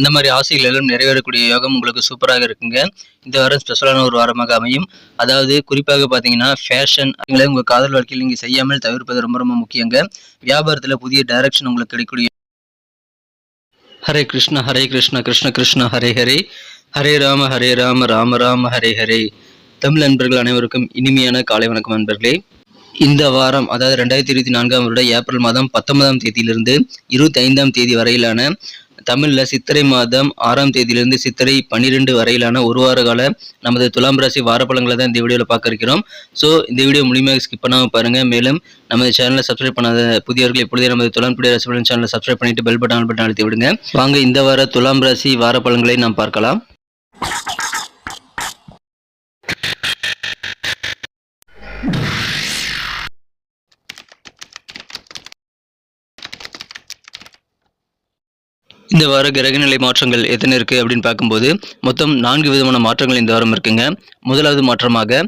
இந்த மாதிரி ஆசைகள் எல்லாம் நிறைவேறக்கூடிய யோகம் உங்களுக்கு சூப்பராக இருக்குங்க. இந்த வாரம் ஸ்பெஷலான ஒரு வாரமாக அமையும். அதாவது குறிப்பாக பார்த்தீங்கன்னா ஃபேஷன் உங்கள் காதல் வாழ்க்கையில் நீங்கள் செய்யாமல் தவிர்ப்பது ரொம்ப ரொம்ப முக்கியங்க. வியாபாரத்தில் புதிய டைரக்ஷன் உங்களுக்கு கிடைக்கூடிய ஹரே கிருஷ்ண ஹரே கிருஷ்ண கிருஷ்ண கிருஷ்ண ஹரே ஹரே. ஹரே ராம ஹரே ராம ராம ராம ஹரே ஹரே. தமிழ் நண்பர்கள் அனைவருக்கும் இனிமையான காலை வணக்கம் நண்பர்களே. இந்த வாரம் அதாவது ரெண்டாயிரத்தி இருபத்தி நான்காம் வருட ஏப்ரல் மாதம் பத்தொன்பதாம் தேதியிலிருந்து இருபத்தி ஐந்தாம் தேதி வரையிலான தமிழில் சித்திரை மாதம் ஆறாம் தேதியிலிருந்து சித்திரை பன்னிரெண்டு வரையிலான ஒரு வார கால நமது துலாம் ராசி வாரப்பழங்களை தான் இந்த வீடியோவில் பார்க்க இருக்கிறோம். ஸோ இந்த வீடியோ முழுமையாக ஸ்கிப் பண்ணாமல் பாருங்கள் மேலும் நமது சேனலை சப்ஸ்கிரைப் பண்ணாத புதியவர்கள் இப்பொழுதே நமது துலாம் புடிய ராசி பலன் சேனலை சப்ஸ்கிரைப் பண்ணிட்டு பெல் பட்டன் பட்டன் அழுத்தி விடுங்க. வாங்க இந்த வார துலாம் ராசி வாரப்பழங்களை நாம் பார்க்கலாம். இந்த வார கிரகநிலை மாற்றங்கள் எத்தனை இருக்குது அப்படின்னு பார்க்கும்போது மொத்தம் நான்கு விதமான மாற்றங்கள் இந்த வாரம் இருக்குங்க. முதலாவது மாற்றமாக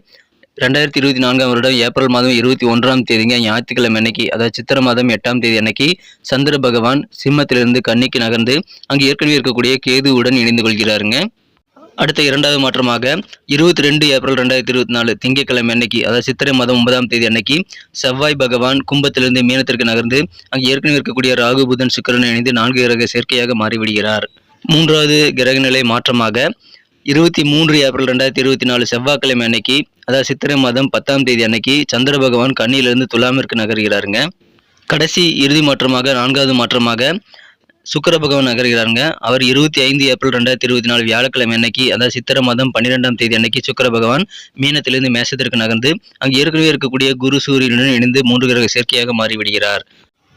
ரெண்டாயிரத்தி இருபத்தி நான்காம் வருடம் ஏப்ரல் மாதம் இருபத்தி ஒன்றாம் தேதிங்க ஞாயிற்றுக்கிழமை அன்னைக்கு அதாவது சித்திர மாதம் எட்டாம் தேதி அன்னைக்கு சந்திர பகவான் சிம்மத்திலிருந்து கன்னிக்கு நகர்ந்து அங்கு ஏற்கனவே இருக்கக்கூடிய கேதுவுடன் இணைந்து கொள்கிறாருங்க. அடுத்த இரண்டாவது மாற்றமாக இருபத்தி ரெண்டு ஏப்ரல் ரெண்டாயிரத்தி இருபத்தி நாலு திங்கட்கிழமை அன்னைக்கு அதாவது சித்திரை மாதம் ஒன்பதாம் தேதி அன்னைக்கு செவ்வாய் பகவான் கும்பத்திலிருந்து மீனத்திற்கு நகர்ந்து அங்கு ஏற்கனவே இருக்கக்கூடிய ராகு புதன் சுக்கரன் இணைந்து நான்கு கிரக சேர்க்கையாக மாறிவிடுகிறார். மூன்றாவது கிரகநிலை மாற்றமாக இருபத்தி மூன்று ஏப்ரல் ரெண்டாயிரத்தி இருபத்தி நாலு செவ்வாய்க்கிழமை அன்னைக்கு அதாவது சித்திரை மாதம் பத்தாம் தேதி அன்னைக்கு சந்திர பகவான் கண்ணியிலிருந்து துலாமிற்கு நகர்கிறாருங்க. கடைசி இறுதி மாற்றமாக நான்காவது மாற்றமாக சுக்கர பகவான் நகர்கிறாருங்க. அவர் இருபத்தி ஐந்து ஏப்ரல் ரெண்டாயிரத்தி இருபத்தி நாலு வியாழக்கிழமை அன்னைக்கு அதாவது சித்திர மாதம் பன்னிரெண்டாம் தேதி அன்னைக்கு சுக்கர பகவான் மீனத்திலிருந்து மேசத்திற்கு நகர்ந்து அங்கு ஏற்கனவே இருக்கக்கூடிய குரு சூரியனுடன் இணைந்து மூன்று கிரக சேர்க்கையாக மாறிவிடுகிறார்.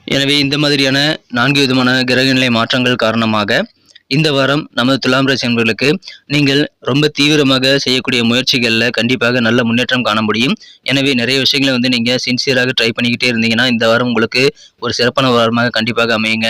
எனவே இந்த மாதிரியான நான்கு விதமான கிரகநிலை மாற்றங்கள் காரணமாக இந்த வாரம் நமது துலாம் ராசி என்பர்களுக்கு நீங்கள் ரொம்ப தீவிரமாக செய்யக்கூடிய முயற்சிகளில் கண்டிப்பாக நல்ல முன்னேற்றம் காண முடியும். எனவே நிறைய விஷயங்களை வந்து நீங்கள் சின்சியராக ட்ரை பண்ணிக்கிட்டே இருந்தீங்கன்னா இந்த வாரம் உங்களுக்கு ஒரு சிறப்பான வாரமாக கண்டிப்பாக அமையுங்க.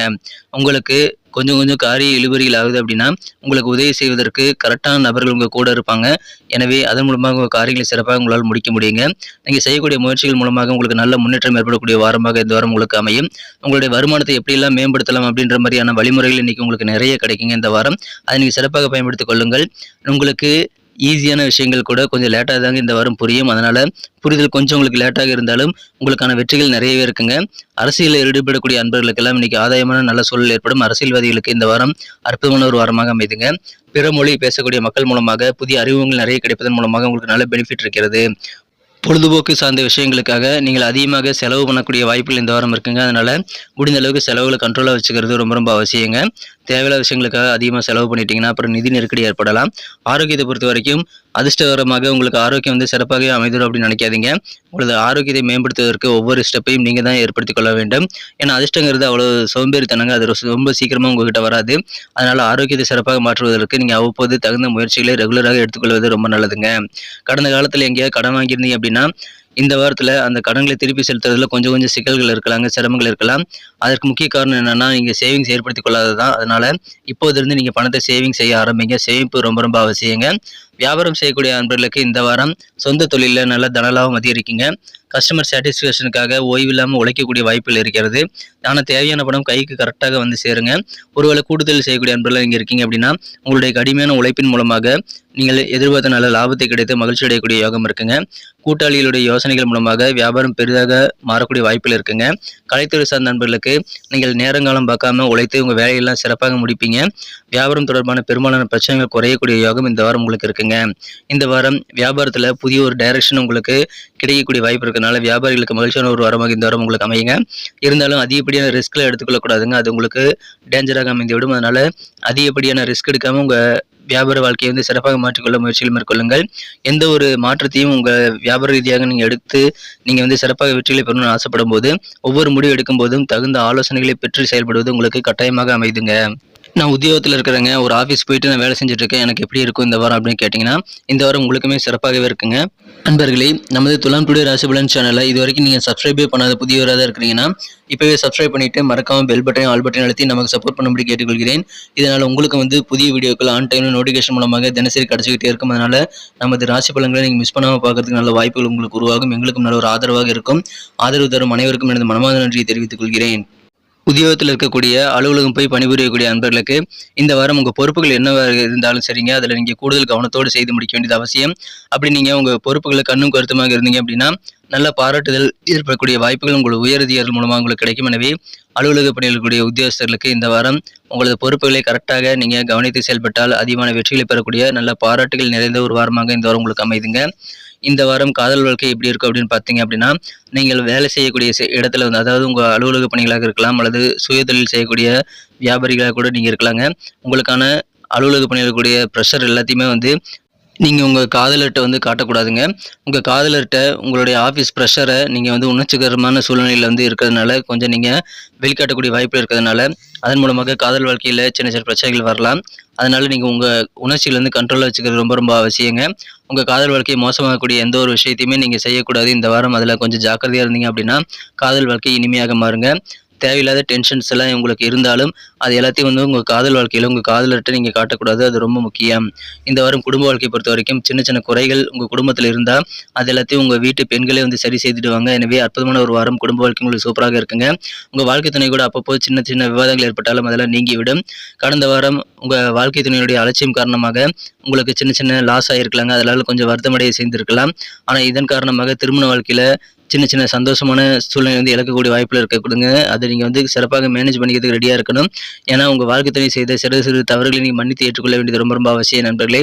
உங்களுக்கு கொஞ்சம் கொஞ்சம் காரிய இழுபறிகள் ஆகுது அப்படின்னா உங்களுக்கு உதவி செய்வதற்கு கரெக்டான நபர்கள் உங்கள் கூட இருப்பாங்க. எனவே அதன் மூலமாக உங்கள் காரியங்களை சிறப்பாக உங்களால் முடிக்க முடியுங்க. நீங்கள் செய்யக்கூடிய முயற்சிகள் மூலமாக உங்களுக்கு நல்ல முன்னேற்றம் ஏற்படக்கூடிய வாரமாக இந்த வாரம் உங்களுக்கு அமையும். உங்களுடைய வருமானத்தை எப்படியெல்லாம் மேம்படுத்தலாம் அப்படின்ற மாதிரியான வழிமுறைகள் இன்றைக்கி உங்களுக்கு நிறைய கிடைக்குங்க இந்த வாரம். அதை நீங்கள் சிறப்பாக பயன்படுத்திக் கொள்ளுங்கள். உங்களுக்கு ஈஸியான விஷயங்கள் கூட கொஞ்சம் லேட்டாக தாங்க இந்த வாரம் புரியும். அதனால் புரிதல் கொஞ்சம் உங்களுக்கு லேட்டாக இருந்தாலும் உங்களுக்கான வெற்றிகள் நிறையவே இருக்குங்க. அரசியலில் ஈடுபடக்கூடிய அன்பர்களுக்கெல்லாம் இன்றைக்கி ஆதாயமான நல்ல சூழல் ஏற்படும். அரசியல்வாதிகளுக்கு இந்த வாரம் அற்புதமான ஒரு வாரமாக அமைதுங்க. பிற மொழி பேசக்கூடிய மக்கள் மூலமாக புதிய அறிவுகள் நிறைய கிடைப்பதன் மூலமாக உங்களுக்கு நல்ல பெனிஃபிட் இருக்கிறது. பொழுதுபோக்கு சார்ந்த விஷயங்களுக்காக நீங்கள் அதிகமாக செலவு பண்ணக்கூடிய வாய்ப்புகள் இந்த வாரம் இருக்குங்க. அதனால் முடிந்த அளவுக்கு செலவுகளை கண்ட்ரோலாக வச்சுக்கிறது ரொம்ப ரொம்ப அவசியங்க. தேவையில்லாத விஷயங்களுக்காக அதிகமாக செலவு பண்ணிட்டீங்கன்னா அப்புறம் நிதி நெருக்கடி ஏற்படலாம். ஆரோக்கியத்தை பொறுத்த வரைக்கும் அதிர்ஷ்டகரமாக உங்களுக்கு ஆரோக்கியம் வந்து சிறப்பாகவே அமைதிடும் அப்படின்னு நினைக்காதீங்க. உங்களது ஆரோக்கியத்தை மேம்படுத்துவதற்கு ஒவ்வொரு ஸ்டெப்பையும் நீங்கள் தான் ஏற்படுத்திக் கொள்ள வேண்டும். ஏன்னா அதிர்ஷ்டங்கிறது அவ்வளோ சோம்பேறித்தனங்க அது ரொம்ப சீக்கிரமாக உங்ககிட்ட வராது. அதனால் ஆரோக்கியத்தை சிறப்பாக மாற்றுவதற்கு நீங்கள் அவ்வப்போது தகுந்த முயற்சிகளை ரெகுலராக எடுத்துக்கொள்வது ரொம்ப நல்லதுங்க. கடந்த காலத்தில் எங்கேயாவது கடன் வாங்கியிருந்தீங்க அப்படின்னா இந்த வாரத்தில் அந்த கடன்களை திருப்பி செலுத்துறதுல கொஞ்சம் கொஞ்சம் சிக்கல்கள் இருக்கலாங்க சிரமங்கள் இருக்கலாம். அதற்கு முக்கிய காரணம் என்னென்னா நீங்கள் சேவிங்ஸ் ஏற்படுத்தி கொள்ளாததான் அதனால் இப்போதிருந்து நீங்கள் பணத்தை சேவிங் செய்ய ஆரம்பிங்க. சேமிப்பு ரொம்ப ரொம்ப அவசியங்க. வியாபாரம் செய்யக்கூடிய அன்பர்களுக்கு இந்த வாரம் சொந்த தொழிலில் நல்ல தனலாபம் அதிகரிக்குங்க. கஸ்டமர் சாட்டிஸ்ஃபேக்ஷனுக்காக ஓய்வு இல்லாமல் உழைக்கக்கூடிய வாய்ப்புகள் இருக்கிறது. ஆனால் தேவையான பணம் கைக்கு கரெக்டாக வந்து சேருங்க. ஒருவேளை கூடுதல் செய்யக்கூடிய அன்பர்கள் இங்கே இருக்கீங்க அப்படின்னா உங்களுடைய கடுமையான உழைப்பின் மூலமாக நீங்கள் எதிர்பார்த்த நல்ல லாபத்தை கிடைத்து மகிழ்ச்சி அடையக்கூடிய யோகம் இருக்குங்க. கூட்டாளிகளுடைய யோசனைகள் மூலமாக வியாபாரம் பெரிதாக மாறக்கூடிய வாய்ப்பில் இருக்குங்க. கலைத்துறை சார்ந்த நண்பர்களுக்கு நீங்கள் நேரங்காலம் பார்க்காம உழைத்து உங்கள் வேலையெல்லாம் சிறப்பாக முடிப்பீங்க. வியாபாரம் தொடர்பான பெரும்பாலான பிரச்சனைகள் குறையக்கூடிய யோகம் இந்த வாரம் உங்களுக்கு இருக்குங்க. இந்த வாரம் வியாபாரத்தில் புதிய ஒரு டைரக்ஷன் உங்களுக்கு கிடைக்கக்கூடிய வாய்ப்பு இருக்கிறதுனால வியாபாரிகளுக்கு மகிழ்ச்சியான ஒரு வாரமாக இந்த வாரம் உங்களுக்கு அமையுங்க. இருந்தாலும் அதிகப்படியான ரிஸ்கில் எடுத்துக்கொள்ளக்கூடாதுங்க அது உங்களுக்கு டேஞ்சராக அமைந்துவிடும் அதனால அதிகப்படியான ரிஸ்க் எடுக்காமல் உங்கள் வியாபார வாழ்க்கையை வந்து சிறப்பாக மாற்றிக்கொள்ள முயற்சிகள் மேற்கொள்ளுங்கள். எந்த ஒரு மாற்றத்தையும் உங்கள் வியாபார ரீதியாக நீங்கள் எடுத்து நீங்கள் வந்து சிறப்பாக வெற்றிகளை பெறணும்னு ஆசைப்படும் போது ஒவ்வொரு முடிவு எடுக்கும் போதும் தகுந்த ஆலோசனைகளை பெற்று செயல்படுவது உங்களுக்கு கட்டாயமாக அமைதுங்க. நான் உத்தியோகத்தில் இருக்கிறேங்க. ஒரு ஆஃபீஸ் போயிட்டு நான் வேலை செஞ்சுட்ருக்கேன். எனக்கு எப்படி இருக்கும் இந்த வாரம் அப்படின்னு கேட்டிங்கன்னா இந்த வாரம் உங்களுக்குமே சிறப்பாகவே இருக்குங்க. நண்பர்களே நமது துலாம் டுடே ராசிபலன் சேனலை இது வரைக்கும் நீங்கள் சப்ஸ்கிரைபே பண்ணாத புதியவராக தான் இருக்கிறீங்கன்னா இப்போவே சப்ஸ்கிரைப் பண்ணிட்டு மறக்காமல் பெல் பட்டனையும் ஆல் பட்டன் அழுத்தி நமக்கு சப்போர்ட் பண்ணும்படி கேட்டுக்கொள்கிறேன். இதனால் உங்களுக்கு வந்து புதிய வீடியோக்கள் ஆன் டைம் நோட்டிஃபிகேஷன் மூலமாக தினசரி கிடச்சிக்கிட்டே இருக்கும் அதனால் நமது ராசி பலன்களை நீங்கள் மிஸ் பண்ணாமல் பார்க்கறதுக்கு நல்ல வாய்ப்புகள் உங்களுக்கு உருவாகும். எங்களுக்கும் நல்ல ஒரு ஆதரவாக இருக்கும். ஆதரவு தரும் அனைவருக்கும் எனது மனமார்ந்த நன்றியை தெரிவித்துக் கொள்கிறேன். உத்தியோகத்தில் இருக்கக்கூடிய அலுவலகம் போய் பணிபுரியக்கூடிய அன்பர்களுக்கு இந்த வாரம் உங்கள் பொறுப்புகள் என்னவாக இருந்தாலும் சரிங்க. அதில் நீங்கள் கூடுதல் கவனத்தோடு செய்து முடிக்க வேண்டியது அவசியம். அப்படி நீங்கள் உங்கள் பொறுப்புகளை கண்ணும் கருத்துமாக இருந்தீங்க அப்படின்னா நல்ல பாராட்டுதல் ஏற்படக்கூடிய வாய்ப்புகள் உங்கள் உயரதிகாரிகள் மூலமாக உங்களுக்கு கிடைக்கும். எனவே அலுவலக பணியில் உத்தியோகஸ்தர்களுக்கு இந்த வாரம் உங்களது பொறுப்புகளை கரெக்டாக நீங்கள் கவனித்து செயல்பட்டால் அதிகமான வெற்றிகளை பெறக்கூடிய நல்ல பாராட்டுகள் நிறைந்த ஒரு வாரமாக இந்த வாரம் உங்களுக்கு அமைதுங்க. இந்த வாரம் காதல் வாழ்க்கை எப்படி இருக்கும் அப்படின்னு பார்த்தீங்க அப்படின்னா நீங்கள் வேலை செய்யக்கூடிய இடத்துல வந்து அதாவது உங்கள் அலுவலக பணிகளாக இருக்கலாம் அல்லது சுயதொழில் செய்யக்கூடிய வியாபாரிகளாக கூட நீங்கள் இருக்கலாங்க. உங்களுக்கான அலுவலக பணியில் கூடிய ப்ரெஷர் எல்லாத்தையுமே வந்து நீங்கள் உங்கள் காதலர்கிட்ட வந்து காட்டக்கூடாதுங்க. உங்கள் காதலர்கிட்ட உங்களுடைய ஆஃபீஸ் ப்ரெஷரை நீங்கள் வந்து உணர்ச்சிகரமான சூழ்நிலையில் வந்து இருக்கிறதுனால கொஞ்சம் நீங்கள் வெளிக்காட்டக்கூடிய வாய்ப்பு இருக்கிறதுனால அதன் மூலமாக காதல் வாழ்க்கையில் சின்ன சின்ன பிரச்சனைகள் வரலாம். அதனால் நீங்கள் உங்கள் உணர்ச்சிகள் வந்து கண்ட்ரோலில் வச்சுக்கிறது ரொம்ப ரொம்ப அவசியங்க. உங்கள் காதல் வாழ்க்கையை மோசமாகக்கூடிய எந்த ஒரு விஷயத்தையுமே நீங்கள் செய்யக்கூடாது. இந்த வாரம் அதில் கொஞ்சம் ஜாக்கிரதையாக இருந்தீங்க அப்படின்னா காதல் வாழ்க்கை இனிமையாக மாறுங்க. தேவையில்லாத டென்ஷன்ஸ் எல்லாம் உங்களுக்கு இருந்தாலும் அது எல்லாத்தையும் வந்து உங்கள் காதல் வாழ்க்கையில் உங்கள் காதலர்கிட்ட நீங்கள் காட்டக்கூடாது. அது ரொம்ப முக்கியம். இந்த வாரம் குடும்ப வாழ்க்கையை பொறுத்த வரைக்கும் சின்ன சின்ன குறைகள் உங்கள் குடும்பத்தில் இருந்தால் அது எல்லாத்தையும் உங்கள் வீட்டு பெண்களே வந்து சரி செய்துடுவாங்க. எனவே அற்புதமான ஒரு வாரம் குடும்ப வாழ்க்கை உங்களுக்கு சூப்பராக இருக்குங்க. உங்கள் வாழ்க்கை துணை கூட அப்பப்போ சின்ன சின்ன விவாதங்கள் ஏற்பட்டாலும் அதெல்லாம் நீங்கிவிடும். கடந்த வாரம் உங்கள் வாழ்க்கை துணையுடைய அலட்சியம் காரணமாக உங்களுக்கு சின்ன சின்ன லாஸ் ஆகிருக்கலாங்க அதனால் கொஞ்சம் வருத்தமடைய செய்திருக்கலாம் ஆனால் இதன் காரணமாக திருமண வாழ்க்கையில் சின்ன சின்ன சந்தோஷமான சூழ்நிலை வந்து இழக்கக்கூடிய வாய்ப்பில் இருக்கக்கூடுங்க. அதை நீங்கள் வந்து சிறப்பாக மேனேஜ் பண்ணிக்கிறதுக்கு ரெடியாக இருக்கணும். ஏன்னா உங்கள் வாழ்க்கை துணை செய்த சிறு சிறு தவறுகளை நீங்கள் மன்னித்து ஏற்றுக்கொள்ள வேண்டியது ரொம்ப ரொம்ப அவசியம் நண்பர்களே.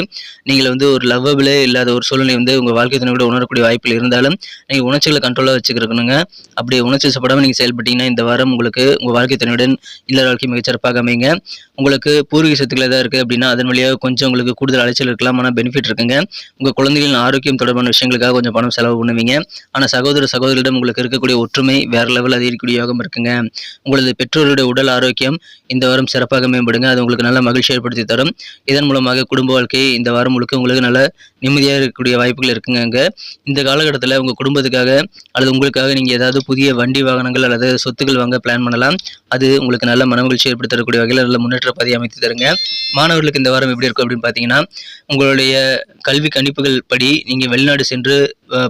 நீங்கள் வந்து ஒரு லவ்வபிளே இல்லாத ஒரு சூழ்நிலை வந்து உங்கள் வாழ்க்கை துணை கூட உணரக்கூடிய வாய்ப்பில் இருந்தாலும் நீங்கள் உணர்ச்சிகளை கண்ட்ரோலாக வச்சுக்கிறக்கணுங்க அப்படி உணர்ச்சி சப்படாமல் நீங்கள் செயல்பட்டீங்கன்னா இந்த வாரம் உங்களுக்கு உங்கள் வாழ்க்கை துணையுடன் இல்லற வாழ்க்கை மிகச்சிறப்பாக அமைங்க உங்களுக்கு பூர்வீக சொத்துக்கள் ஏதாவது இருக்குது அப்படின்னா அதன் வழியாக கொஞ்சம் உங்களுக்கு கூடுதல் அலைச்சல் இருக்கலாம். ஆனால் பெனிஃபிட் இருக்குங்க. உங்கள் குழந்தைகளின் ஆரோக்கியம் தொடர்பான விஷயங்களுக்காக கொஞ்சம் பணம் செலவு பண்ணுவீங்க. ஆனால் சகோதர சகோதரிடம் உங்களுக்கு இருக்கக்கூடிய ஒற்றுமை வேற லெவல் அதிகரிக்கக்கூடிய யோகம் இருக்குங்க. உங்களது பெற்றோருடைய உடல் ஆரோக்கியம் இந்த வாரம் சிறப்பாக மேம்படுங்க. அது உங்களுக்கு நல்ல மகிழ்ச்சி ஏற்படுத்தி தரும். இதன் மூலமாக குடும்ப வாழ்க்கை இந்த வாரம் முழுக்க உங்களுக்கு நல்ல நிம்மதியாக இருக்கக்கூடிய வாய்ப்புகள் இருக்குங்க இந்த காலகட்டத்தில் உங்கள் குடும்பத்துக்காக அல்லது உங்களுக்காக நீங்கள் ஏதாவது புதிய வண்டி வாகனங்கள் அல்லது சொத்துக்கள் வாங்க பிளான் பண்ணலாம். அது உங்களுக்கு நல்ல மனமகிழ்ச்சி ஏற்படுத்தி தரக்கூடிய வகையில் நல்ல முன்னேற்ற பதிவு அமைத்து தருங்க. மாணவர்களுக்கு இந்த வாரம் எப்படி இருக்கும் அப்படின்னு பார்த்தீங்கன்னா உங்களுடைய கல்வி கணிப்புகள் படி நீங்கள் வெளிநாடு சென்று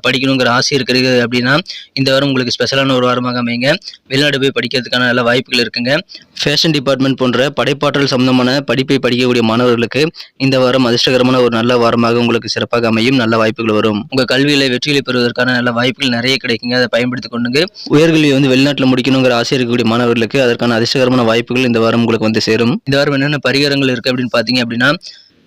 படிக்கணுங்கிற ஆசை இருக்கிறது அப்படின்னா இந்த வாரம் உங்களுக்கு ஸ்பெஷலான ஒரு வாரமாக அமைங்க வெளிநாடு போய் படிக்கிறதுக்கான நல்ல வாய்ப்புகள் இருக்குங்க. ஃபேஷன் டிபார்ட்மெண்ட் போன்ற படைப்பாற்றல் சம்பந்தமான படிப்பை படிக்கக்கூடிய மாணவர்களுக்கு இந்த வாரம் அதிர்ஷ்டகரமான ஒரு நல்ல வாரமாக உங்களுக்கு சிறப்பாக அமையும். நல்ல வாய்ப்புகள் வரும். உங்கள் கல்வியில் வெற்றிகளை பெறுவதற்கான நல்ல வாய்ப்புகள் நிறைய கிடைக்குங்க. அதை பயன்படுத்தி கொண்டுங்க உயர்கல்வியை வந்து வெளிநாட்டில் முடிக்கணுங்கிற ஆசை இருக்கக்கூடிய மாணவர்களுக்கு அதற்கான அதிர்ஷ்டகரமான வாய்ப்புகள் இந்த வாரம் உங்களுக்கு வந்து சேரும். இந்த வாரம் என்னென்ன பரிகாரங்கள் இருக்குது அப்படின்னு பார்த்தீங்க அப்படின்னா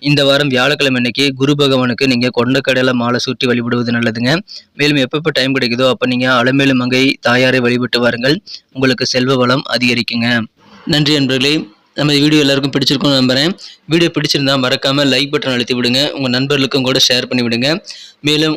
இந்த வாரம் வியாழக்கிழமை அன்னைக்கு குரு பகவானுக்கு நீங்கள் கொண்டக்கடலை மாலை சுற்றி வழிபடுவது நல்லதுங்க. மேலும் எப்பப்போ டைம் கிடைக்குதோ அப்போ நீங்கள் அலமேலு மங்கை தாயாரை வழிபட்டு வாருங்கள். உங்களுக்கு செல்வ வளம் அதிகரிக்குங்க. நன்றி நண்பர்களே. நம்ம வீடியோ எல்லாருக்கும் பிடிச்சிருக்கும்னு நம்புகிறேன் வீடியோ பிடிச்சிருந்தா மறக்காமல் லைக் பட்டன் அழுத்தி விடுங்க. உங்கள் நண்பர்களுக்கும் கூட ஷேர் பண்ணி விடுங்க மேலும்